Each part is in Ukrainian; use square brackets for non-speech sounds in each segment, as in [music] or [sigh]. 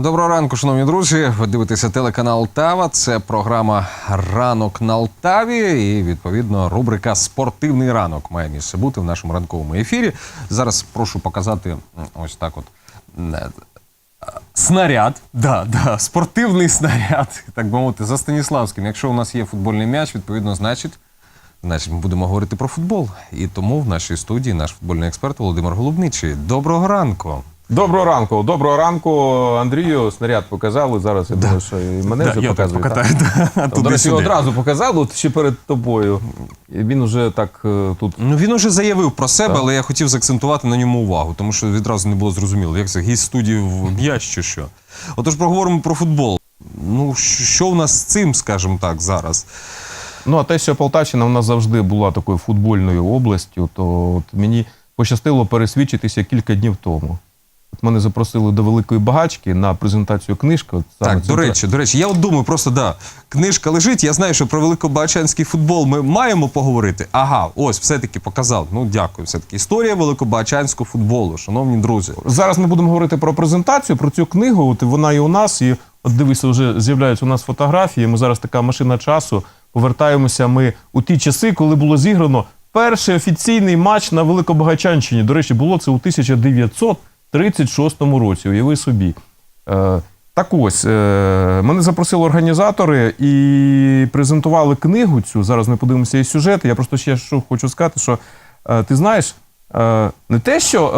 Доброго ранку, шановні друзі. Ви дивитеся телеканал Тава. Це програма Ранок на Алтаві. І відповідно рубрика Спортивний ранок має місце бути в нашому ранковому ефірі. Зараз прошу показати ось так: от е, снаряд. Да, да, спортивний снаряд, так би мовити, за Станіславським. Якщо у нас є футбольний м'яч, відповідно, значить. Значить, ми будемо говорити про футбол. І тому в нашій студії наш футбольний експерт Володимир Голубничий. Доброго ранку. Доброго ранку. Доброго ранку, Андрію. Снаряд показали. Зараз я думаю, що і мене Да, вже я так показують. покатаю. так? да, До речі, туди-сюди. одразу показали, от ще перед тобою. І він уже так е, тут. Ну він уже заявив про себе, але я хотів заакцентувати на ньому увагу, тому що відразу не було зрозуміло, як це гість студії в м'яч чи що. Отож, проговоримо про футбол. Ну, що що в нас з цим, скажімо так, зараз? Ну, а те, що Полтавщина в нас завжди була такою футбольною областю, то от мені пощастило пересвідчитися кілька днів тому. От мене запросили до великої багачки на презентацію книжки. От саме Так, до центра- речі, до речі, я от думаю, просто да, книжка лежить. Я знаю, що про великобачанський футбол ми маємо поговорити. Ага, ось все-таки показав. Ну, дякую. Все-таки історія великобачанського футболу, шановні друзі. Зараз ми будемо говорити про презентацію, про цю книгу. От вона і у нас, і от дивися, вже з'являються у нас фотографії. Ми зараз така машина часу. Повертаємося ми у ті часи, коли було зіграно перший офіційний матч на Великобагачанщині. До речі, було це у 1936 році. Уяви собі. Е, так ось, е, мене запросили організатори і презентували книгу цю. Зараз ми подивимося і сюжет. Я просто ще що хочу сказати, що е, ти знаєш, не те, що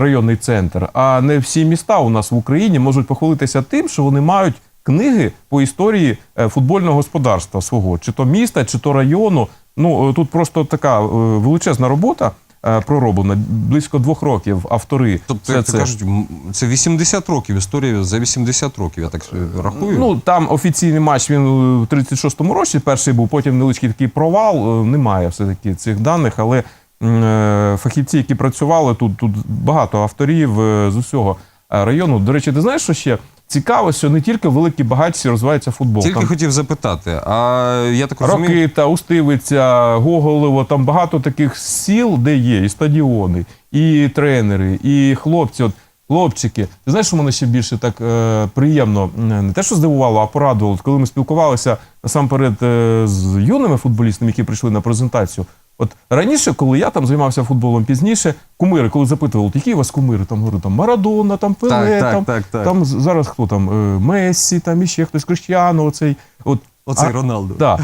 районний центр, а не всі міста у нас в Україні можуть похвалитися тим, що вони мають книги по історії футбольного господарства свого, чи то міста, чи то району. Ну тут просто така величезна робота е, пророблена, близько двох років. Автори Тобто, як то це. кажуть, це 80 років, історія за 80 років, я так рахую. Ну там офіційний матч він у 36-му році перший був, потім невеличкий такий провал. Е, Немає все таки цих даних, але е, фахівці, які працювали тут, тут багато авторів з усього району. До речі, ти знаєш, що ще цікаво, що не тільки в великій багатці розвивається футбол. Тільки Там хотів запитати, а я так розумію, Рокита, Устивиця, Гоголево, там багато таких сіл, де є і стадіони, і тренери, і хлопці. От хлопчики. Ти знаєш, що мене ще більше так е, приємно не те, що здивувало, а порадувало. Коли ми спілкувалися насамперед е, з юними футболістами, які прийшли на презентацію. От раніше, коли я там займався футболом пізніше, кумири, коли запитували, які у вас кумири, там говорю, там Марадона, там Пеле, Так, там, так, так. там зараз хто там е, Мессі, там іще хтось Криштіану, оцей. От оцей а- Роналду. Да.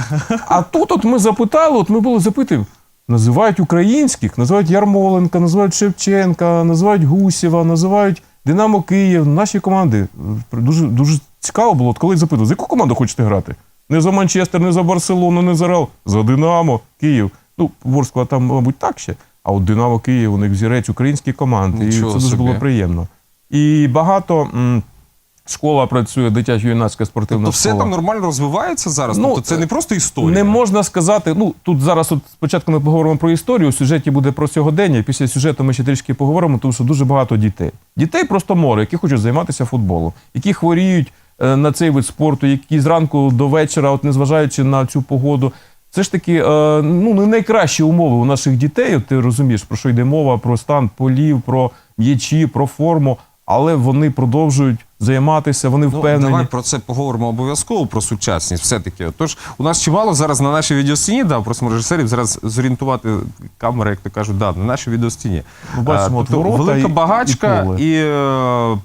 А тут от ми запитали, от ми були запитуємо, називають українських, називають Ярмоленка, називають Шевченка, називають Гусєва, називають Динамо Київ, наші команди. Дуже, дуже цікаво було, от коли запитували, за яку команду хочете грати? Не за Манчестер, не за Барселону, не за Реал, за Динамо, Київ. Ну, Ворскла там, мабуть, так ще. А от Динамо Київ, у них взірець українські команди. Нічого і це дуже собі. було приємно. І багато школа працює, дитячо-юнацька спортивна То все школа. там нормально розвивається зараз. Ну, тобто це не просто історія. Не можна сказати. Ну тут зараз, от спочатку ми поговоримо про історію. У сюжеті буде про сьогодення. Після сюжету ми ще трішки поговоримо, тому що дуже багато дітей. Дітей просто море, які хочуть займатися футболом, які хворіють е, на цей вид спорту, які зранку до вечора, от незважаючи на цю погоду. Це ж таки е, ну, не найкращі умови у наших дітей. Ти розумієш, про що йде мова, про стан полів, про м'ячі, про форму, але вони продовжують займатися, вони Ну, впевнені. давай про це поговоримо обов'язково про сучасність. Все-таки. Тож у нас чимало зараз на нашій відеостіні, да, просимо режисерів зараз зорієнтувати камери, як то кажуть, да, на нашій відеостіні. Ми бачимо, А, тобто ворота велика багачка і і, е,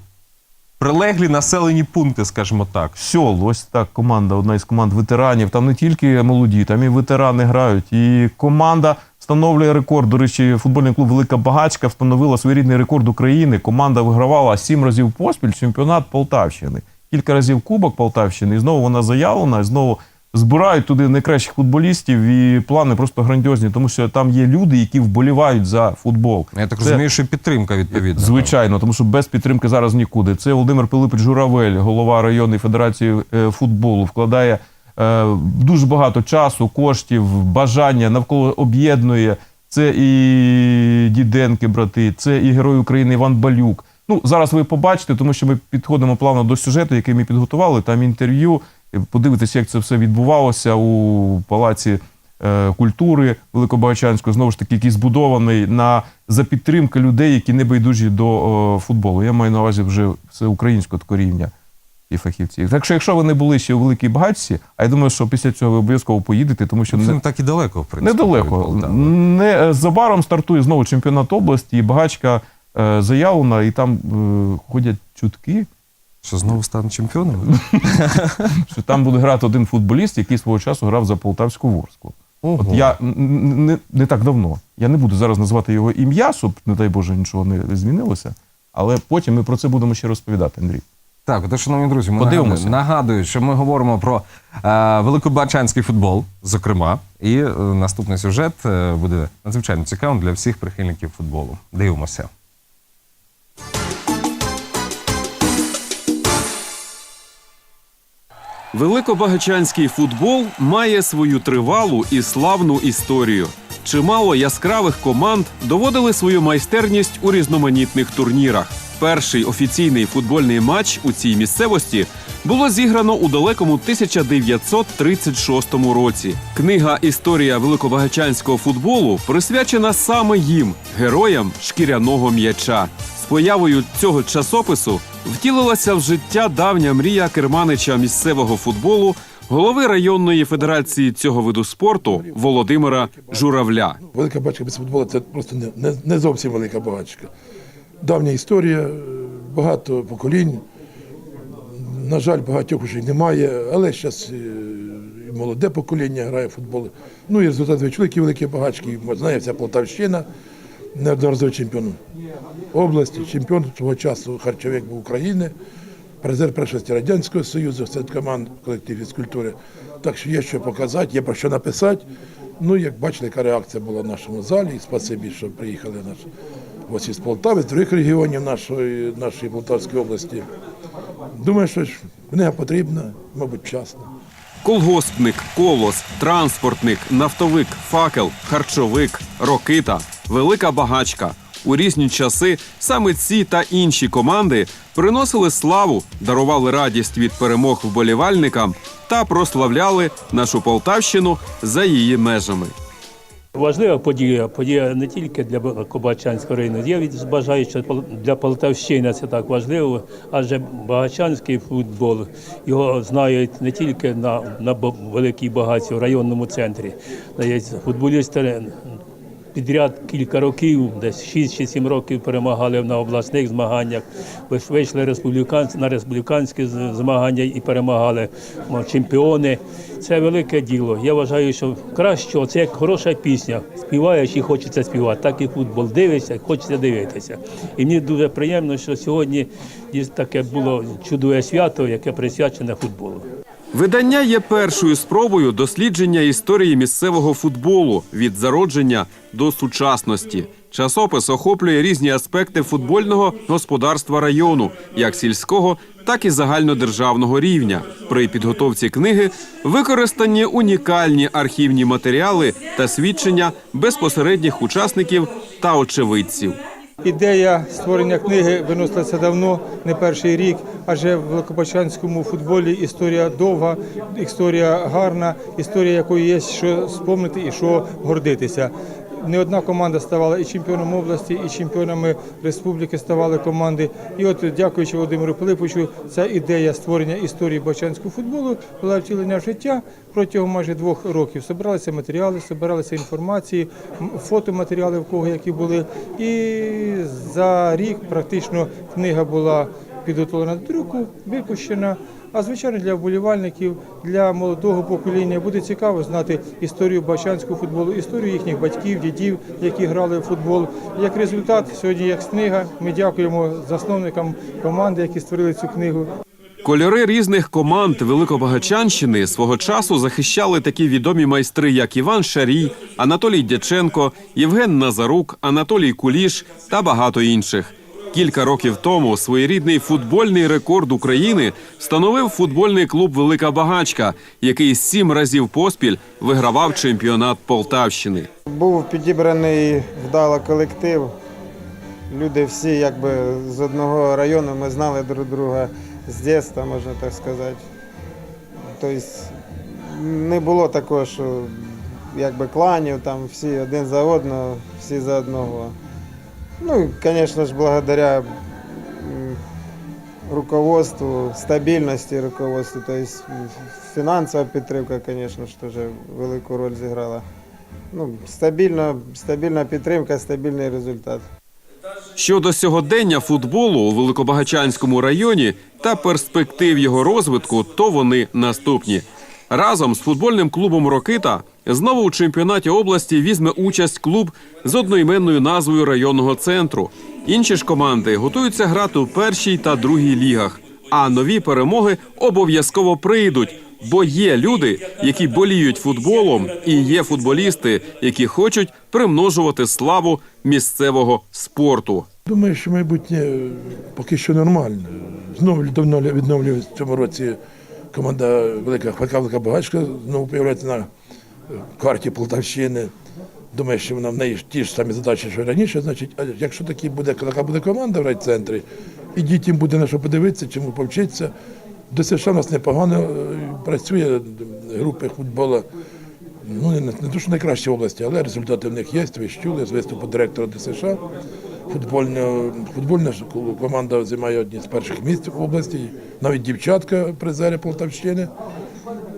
прилеглі населені пункти, скажімо так. Сьол, ось так команда, одна із команд ветеранів. Там не тільки молоді, там і ветерани грають. І команда встановлює рекорд. До речі, футбольний клуб Велика Багачка встановила своєрідний рекорд України. Команда вигравала сім разів поспіль чемпіонат Полтавщини. Кілька разів Кубок Полтавщини. І знову вона заявлена, і знову збирають туди найкращих футболістів. І плани просто грандіозні, тому що там є люди, які вболівають за футбол. Я так Це- розумію, що підтримка відповідна. Звичайно, тому що без підтримки зараз нікуди. Це Володимир Пилипович Журавель, голова районної федерації е, футболу, вкладає е, дуже багато часу, коштів, бажання навколо об'єднує. Це і Діденки, брати, це і герой України Іван Балюк. Ну зараз ви побачите, тому що ми підходимо плавно до сюжету, який ми підготували. Там інтерв'ю. Подивитися, як це все відбувалося у палаці е, культури Великобагачанського, знову ж таки, який збудований на за підтримки людей, які не байдужі до е, футболу. Я маю на увазі вже все українського такого рівня. і фахівці. Так що, якщо ви не були ще у великій багатці, а я думаю, що після цього ви обов'язково поїдете, тому що не, не так і далеко, в принципі. недалеко. від Не, забаром стартує знову чемпіонат області, і багачка е, заявлена, і там е, ходять чутки, Що знову стане чемпіоном? [laughs] що там буде грати один футболіст, який свого часу грав за Полтавську Ворсклу. Ого. От я не, не так давно. Я не буду зараз називати його ім'я, щоб, не дай Боже, нічого не змінилося. Але потім ми про це будемо ще розповідати, Андрій. Так, то, шановні друзі, ми Подивимося. нагадую, що ми говоримо про е, великобачанський футбол, зокрема. І е, наступний сюжет е, буде надзвичайно цікавим для всіх прихильників футболу. Дивимося. Великобагачанський футбол має свою тривалу і славну історію. Чимало яскравих команд доводили свою майстерність у різноманітних турнірах. Перший офіційний футбольний матч у цій місцевості було зіграно у далекому 1936 році. Книга Історія великобагачанського футболу присвячена саме їм, героям шкіряного м'яча. З появою цього часопису втілилася в життя давня мрія керманича місцевого футболу, голови районної федерації цього виду спорту Володимира Журавля. Велика бачка без футболу це просто не, не, зовсім велика багачка. Давня історія, е, багато поколінь. На жаль, багатьох вже немає, але зараз і молоде покоління грає в футбол. Ну і результат ви які великі багачки. Знає вся Полтавщина, неодноразовий чемпіон області, чемпіон того часу харчовик був України, призер першості Радянського Союзу, серед команд колектив фізкультури. Так що є що показати, є про що написати. Ну, як бачили, яка реакція була в нашому залі, і спасибі, що приїхали наші гості з Полтави, з других регіонів нашої, нашої Полтавської області. Думаю, що книга потрібна, мабуть, вчасно. Колгоспник, колос, транспортник, нафтовик, факел, харчовик, рокита, велика багачка. У різні часи саме ці та інші команди приносили славу, дарували радість від перемог вболівальникам та прославляли нашу Полтавщину за її межами. Важлива подія, подія не тільки для Кобачанського району. Я бажаю, що для Полтавщини це так важливо, адже Багачанський футбол його знають не тільки на, на великій багаті в районному центрі. Футболісти підряд кілька років, десь 6 чи 7 років перемагали на обласних змаганнях. Вийшли республіканці на республіканські змагання і перемагали чемпіони. Це велике діло. Я вважаю, що краще це як хороша пісня. Співаєш і хочеться співати. Так і футбол дивишся, хочеться дивитися. І мені дуже приємно, що сьогодні таке було чудове свято, яке присвячене футболу. Видання є першою спробою дослідження історії місцевого футболу від зародження до сучасності. Часопис охоплює різні аспекти футбольного господарства району, як сільського, так і загальнодержавного рівня. При підготовці книги використані унікальні архівні матеріали та свідчення безпосередніх учасників та очевидців. Ідея створення книги виносилася давно, не перший рік, адже в Великопочанському футболі історія довга, історія гарна, історія якої є що спомнити і що гордитися. Не одна команда ставала і чемпіоном області, і чемпіонами республіки ставали команди. І от, дякуючи Володимиру Пилиповичу, ця ідея створення історії бачанського футболу була втілення в життя протягом майже двох років. Собиралися матеріали, собиралися інформації, фотоматеріали в кого які були. І за рік практично книга була підготовлена до друку, випущена. А звичайно, для вболівальників, для молодого покоління буде цікаво знати історію бачанського футболу, історію їхніх батьків, дідів, які грали в футбол. Як результат, сьогодні як книга. Ми дякуємо засновникам команди, які створили цю книгу. Кольори різних команд Великобагачанщини свого часу захищали такі відомі майстри, як Іван Шарій, Анатолій Дяченко, Євген Назарук, Анатолій Куліш та багато інших. Кілька років тому своєрідний футбольний рекорд України встановив футбольний клуб Велика Багачка, який сім разів поспіль вигравав чемпіонат Полтавщини. Був підібраний вдало колектив. Люди всі якби з одного району ми знали друг друга з дитинства, можна так сказати. Тобто не було такого, що якби кланів, там всі один за одного, всі за одного. Ну, і, звісно ж, благодаря руководству, стабільності руководству, тобто фінансова підтримка, звісно ж, теж велику роль зіграла. Ну, стабільна, стабільна підтримка, стабільний результат. Щодо сьогодення футболу у Великобагачанському районі та перспектив його розвитку, то вони наступні. Разом з футбольним клубом Рокита знову у чемпіонаті області візьме участь клуб з одноіменною назвою районного центру. Інші ж команди готуються грати у першій та другій лігах. А нові перемоги обов'язково прийдуть, бо є люди, які боліють футболом, і є футболісти, які хочуть примножувати славу місцевого спорту. Думаю, що майбутнє поки що нормальне. Знову давно відновлює в цьому році команда Велика Хвалька Велика Багачка знову появляється на карті Полтавщини. Думаю, що вона в неї ті ж самі задачі, що раніше. Значить, а якщо такі буде, така буде команда в райцентрі, і дітям буде на що подивитися, чому повчитися. До США в нас непогано е, працює е, групи футболу. Ну, не, не що найкращі області, але результати в них є. Ви ж чули з виступу директора ДСШ. Футбольна, футбольна ж команда займає одні з перших місць в області, навіть дівчатка призери Полтавщини.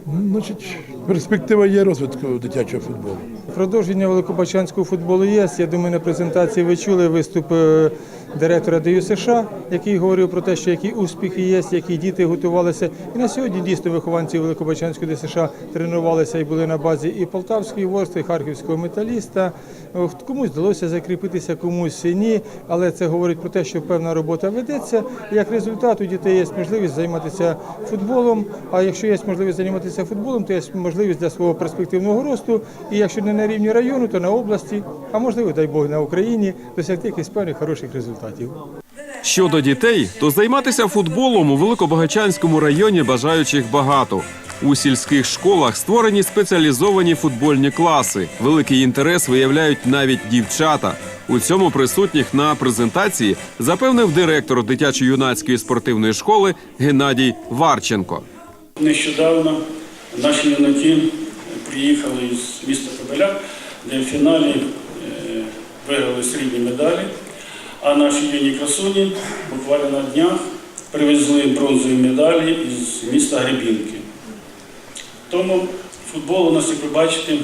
Ну, Значить, перспектива є розвитку дитячого футболу. Продовження великобачанського футболу є. Я думаю, на презентації ви чули виступ е, директора ДЮ США, який говорив про те, що які успіхи є, які діти готувалися. І на сьогодні дійсно вихованці Великобачанського ДСШ тренувалися і були на базі і Полтавської ворства, і Харківського металіста. Комусь вдалося закріпитися, комусь ні. Але це говорить про те, що певна робота ведеться. Як результат у дітей є можливість займатися футболом. А якщо є можливість займатися футболом, то є можливість для свого перспективного росту. І якщо не на рівні району, то на області, а можливо, дай Бог, на Україні досягти якихось певних хороших результатів. Щодо дітей, то займатися футболом у Великобагачанському районі бажаючих багато. У сільських школах створені спеціалізовані футбольні класи. Великий інтерес виявляють навіть дівчата. У цьому присутніх на презентації запевнив директор дитячо-юнацької спортивної школи Геннадій Варченко. Нещодавно наші юнаки приїхали з міста Кобиляк, де в фіналі е, виграли срібні медалі. А наші юні красуні буквально на днях привезли бронзові медалі із міста Гребінки. Тому футбол у нас, як ви бачите,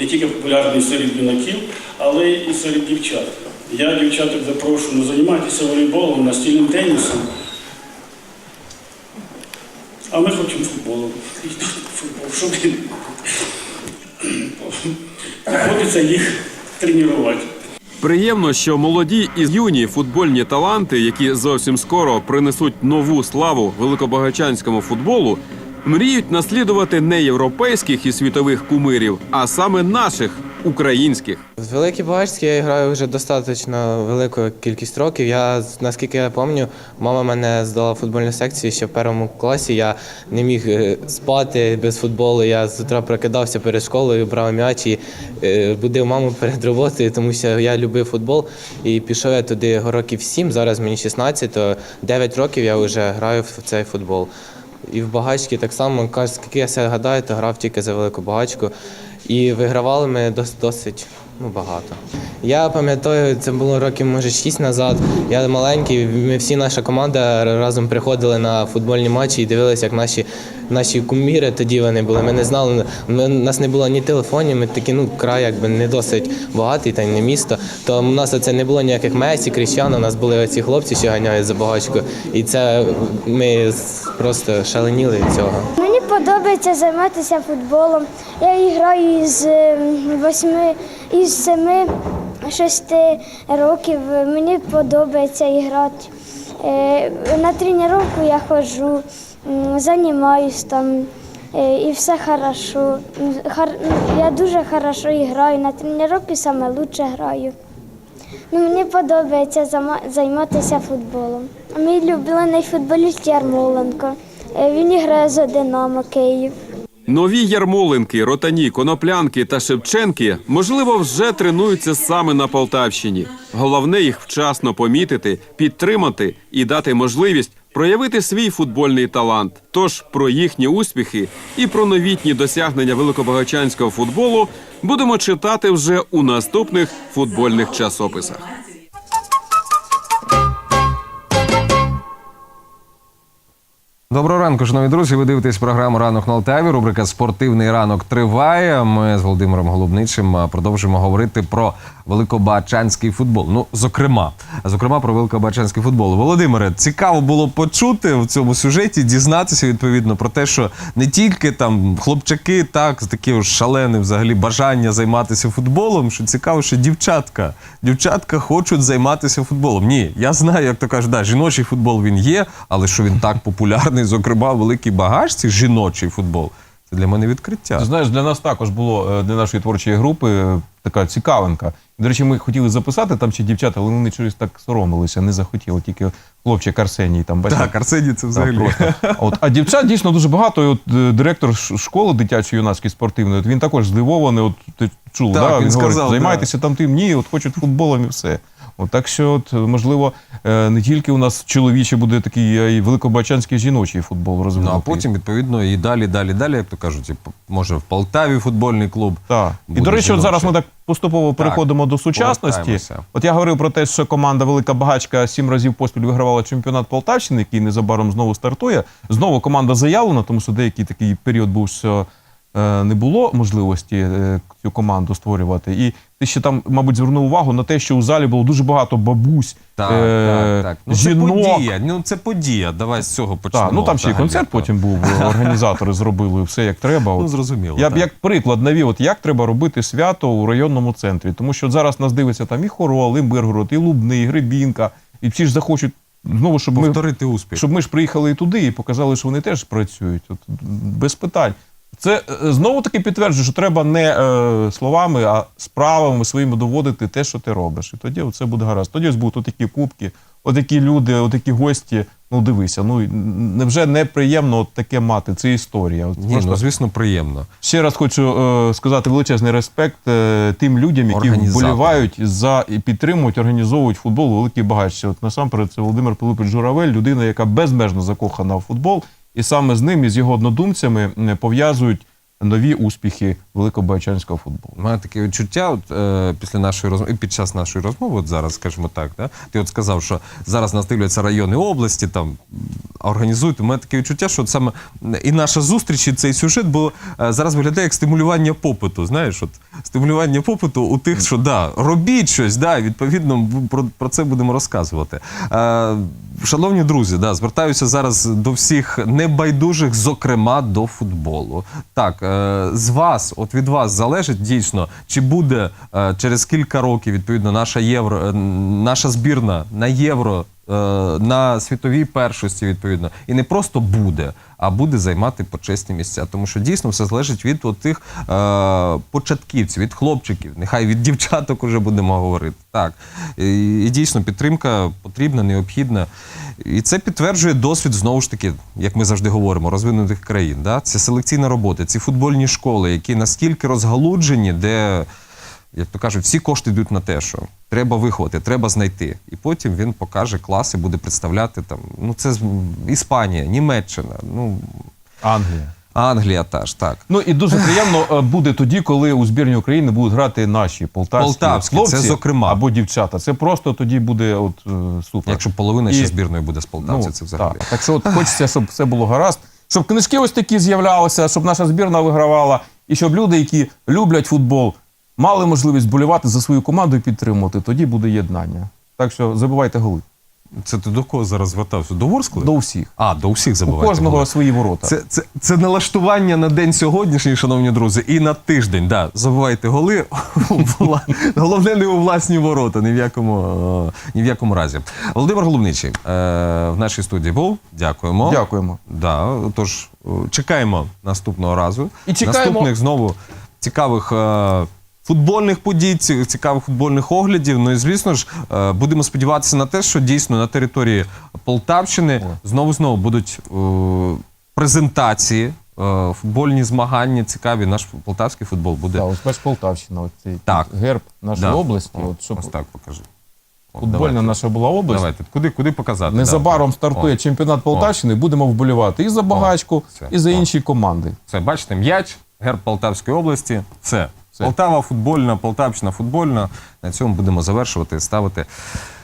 не тільки популярний серед юнаків, але і серед дівчат. Я дівчаток запрошую ну, займатися волейболом, настільним тенісом. А ми хочемо футболу. Футбол, щоб приходиться їх тренувати. Приємно, що молоді і юні футбольні таланти, які зовсім скоро принесуть нову славу великобагачанському футболу, мріють наслідувати не європейських і світових кумирів, а саме наших українських. В Великій Багачській я граю вже достатньо велику кількість років. Я, наскільки я пам'ятаю, мама мене здала в футбольну секцію ще в першому класі. Я не міг е, спати без футболу. Я з утра прокидався перед школою, брав м'яч і е, будив маму перед роботою, тому що я любив футбол. І пішов я туди років 7, зараз мені 16, то 9 років я вже граю в цей футбол. І в багачці так само, як я себе гадаю, то грав тільки за велику багачку. І вигравали ми досить ну, багато. Я пам'ятаю, це було років, може, 6 назад. Я маленький, ми всі наша команда разом приходили на футбольні матчі і дивилися, як наші, наші куміри тоді вони були. Ми не знали, ми, нас не було ні телефонів, ми такі, ну, край якби не досить багатий, та й не місто. То у нас оце не було ніяких Месі, Кріщано, у нас були оці хлопці, що ганяють за багачку. І це ми просто шаленіли від цього. Подобається займатися футболом. Я граю із ем, восьми, із семи, шести років. Мені подобається грати. Е, На тренування я ходжу, м, займаюсь там. е, І все хорошо. Я дуже хорошо граю. На тренування саме лучше граю. Ну, мені подобається займатися футболом. Мій улюблений футболіст Ярмоленко. Е, Він грає за Динамо Київ. Нові Ярмоленки, Ротані, Коноплянки та Шевченки, можливо, вже тренуються саме на Полтавщині. Головне їх вчасно помітити, підтримати і дати можливість проявити свій футбольний талант. Тож про їхні успіхи і про новітні досягнення великобагачанського футболу будемо читати вже у наступних футбольних часописах. Доброго ранку, шановні друзі. Ви дивитесь програму Ранок на Алтаві. Рубрика Спортивний ранок триває. Ми з Володимиром Голубничим продовжуємо говорити про великобачанський футбол. Ну, зокрема, зокрема про великобачанський футбол. Володимире, цікаво було почути в цьому сюжеті, дізнатися відповідно про те, що не тільки там хлопчаки, так, з таке шалене взагалі бажання займатися футболом. Що цікаво, що дівчатка, дівчатка хочуть займатися футболом. Ні, я знаю, як то кажуть, да, жіночий футбол він є, але що він так популярний, зокрема, в великій багажці, жіночий футбол. Це для мене відкриття. Ти знаєш, для нас також було е, для нашої творчої групи е, така цікавинка. До речі, ми хотіли записати там ще дівчата, але вони чогось так соромилися, не захотіли. Тільки хлопчик Арсеній там бачив. Так, Арсеній, це взагалі. просто. От, а дівчат дійсно дуже багато. І от е, директор школи дитячої юнацької спортивної, от він також здивований. От ти чув, Так, да? він він, сказав, говорить, займайтеся там тим, ні, от хочуть футболом і все. От, так що, от, можливо, е, не тільки у нас чоловічий буде такий, а й великобачанський жіночий футбол Ну а потім, відповідно, і далі, далі, далі, як то кажуть, може в Полтаві футбольний клуб. Так. І до речі, от зараз ми так поступово переходимо до сучасності. повертаємося. От я говорив про те, що команда Велика Багачка сім разів поспіль вигравала чемпіонат Полтавщини, який незабаром знову стартує. Знову команда заявлена, тому що деякий такий період був, що не було можливості е, цю команду створювати. І ти ще там, мабуть, звернув увагу на те, що у залі було дуже багато бабусь, Так, е, так, так. Ну, жінок. це подія. Ну, це подія. Давай з цього почнемо. Так, ну там ще й концерт потім був, [laughs] організатори зробили все як треба. Ну, зрозуміло. Я б так. як приклад навів, от як треба робити свято у районному центрі. Тому що зараз нас дивиться там і Хорол, і Миргород, і Лубний, і Гребінка. І всі ж захочуть знову, щоб ми, успіх. щоб ми ж приїхали і туди і показали, що вони теж працюють. От, без питань. Це е, знову таки підтверджує, що треба не е, словами, а справами своїми доводити те, що ти робиш. І тоді це буде гаразд. Тоді ось будуть отакі кубки, отакі люди, отакі гості. Ну дивися, ну невже неприємно от таке мати? Це історія. От Ні, ну звісно, приємно. Ще раз хочу е, сказати величезний респект е, тим людям, які вболівають за і підтримують, організовують футбол у великій багатці. От насамперед це Володимир Пилипович Журавель, людина, яка безмежно закохана в футбол, і саме з ним і з його однодумцями пов'язують нові успіхи великобайчанського футболу. У мене таке відчуття, от, е, після нашої розмови, під час нашої розмови, от зараз, скажімо так, да? ти от сказав, що зараз нас дивляться райони області, там організують. У мене таке відчуття, що от саме і наша зустріч, і цей сюжет, бо е, зараз виглядає як стимулювання попиту. Знаєш, от стимулювання попиту у тих, що да, робіть щось, да, відповідно, про, про це будемо розказувати. Е, Шановні друзі, да, звертаюся зараз до всіх небайдужих, зокрема до футболу. Так, е, з вас, от від вас залежить дійсно, чи буде е, через кілька років відповідно наша євро, наша збірна на євро. Е, На світовій першості відповідно і не просто буде, а буде займати почесні місця, тому що дійсно все залежить від тих е, початківців, від хлопчиків, нехай від дівчаток уже будемо говорити. Так і, і дійсно підтримка потрібна, необхідна. І це підтверджує досвід знову ж таки, як ми завжди говоримо, розвинутих країн. Да? Це селекційна робота, ці футбольні школи, які настільки розгалуджені, де, як то кажуть, всі кошти йдуть на те, що треба виховати, треба знайти. І потім він покаже класи, буде представляти там. Ну, це Іспанія, Німеччина, ну Англія. Англія теж так. Ну і дуже приємно е, буде тоді, коли у збірні України будуть грати наші полтавські, Полтавські, хлопці це зокрема. або дівчата. Це просто тоді буде от е, супер. Якщо половина І- ще збірної буде з Полтавці, Ну, це взагалі. Так. так що от хочеться, щоб все було гаразд, щоб книжки ось такі з'являлися, щоб наша збірна вигравала, і щоб люди, які люблять футбол, мали можливість болювати за свою команду і підтримувати. Тоді буде єднання. Так що забивайте голи. Це ти до кого зараз звертався? До Ворскли? До всіх. А, до всіх У кожного голи. свої ворота. Це, це, це налаштування на день сьогоднішній, шановні друзі, і на тиждень. Да, забувайте голи. Головне не у власні ворота, ні в якому, е, ні в якому разі. Володимир Головничий е, в нашій студії був. Дякуємо. Дякуємо. Да, тож е, чекаємо наступного разу. І чекаємо- Наступних знову цікавих. Футбольних подій, цікавих футбольних оглядів. Ну і звісно ж, е, будемо сподіватися на те, що дійсно на території Полтавщини знову знову будуть е, презентації, е, футбольні змагання цікаві. Наш полтавський футбол буде. Так, ось бач Полтавщина, от цей Так. герб нашої Да. області. О, От, щоб Ось так покажи. О, футбольна давайте. наша була область. Давайте, куди, куди показати? Незабаром Да. стартує О, чемпіонат Полтавщини. Будемо вболівати і за багачку, все. і за О. інші команди. Це бачите, м'яч, герб Полтавської області. Все. Все. Полтава футбольна, Полтавщина футбольна. На цьому будемо завершувати, ставити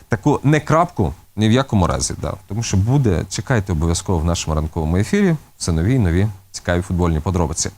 таку не крапку, Ні в якому разі, да. Тому що буде, чекайте обов'язково в нашому ранковому ефірі. Все нові, нові цікаві футбольні подробиці.